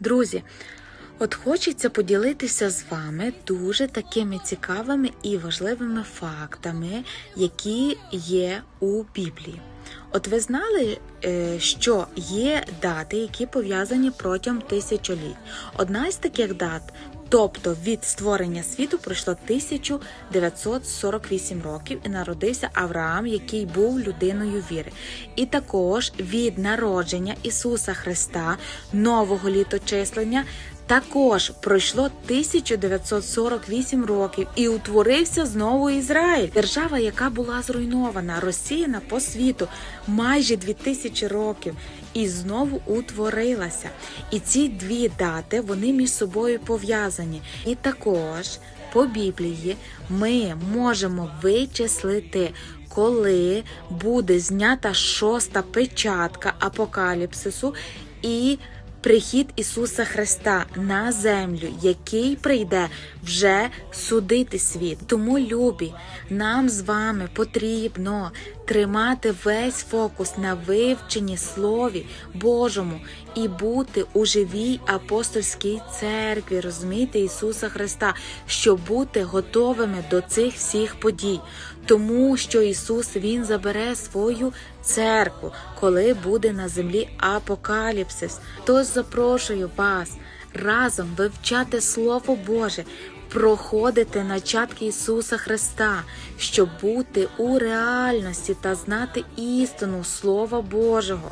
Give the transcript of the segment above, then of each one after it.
Друзі, от хочеться поділитися з вами дуже такими цікавими і важливими фактами, які є у Біблії. От ви знали, е, що є дати, які пов'язані протягом тисячоліть. Одна з таких дат, тобто від створення світу, пройшло 1948 років і народився Авраам, який був людиною віри. І також від народження Ісуса Христа, нового літочислення. Також пройшло 1948 років і утворився знову Ізраїль, держава, яка була зруйнована, розсіяна по світу майже 2000 років, і знову утворилася. І ці дві дати вони між собою пов'язані. І також по Біблії ми можемо вичислити. Коли буде знята шоста печатка апокаліпсису і прихід Ісуса Христа на землю, який прийде вже судити світ. Тому, любі, нам з вами потрібно тримати весь фокус на вивченні Слові Божому і бути у живій апостольській церкві, розумієте, Ісуса Христа, щоб бути готовими до цих всіх подій. Тому що Ісус Він забере свою церкву, коли буде на землі апокаліпсис. Тож запрошую вас разом вивчати Слово Боже, проходити начатки Ісуса Христа, щоб бути у реальності та знати істину Слова Божого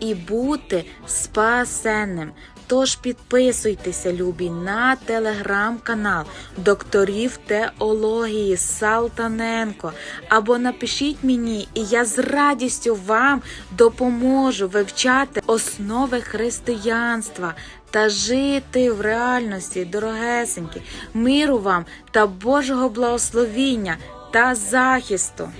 і бути спасенним. Тож підписуйтеся, любі, на телеграм-канал докторів теології Салтаненко. Або напишіть мені, і я з радістю вам допоможу вивчати основи християнства та жити в реальності, дорогесенькі, миру вам та Божого благословіння та захисту.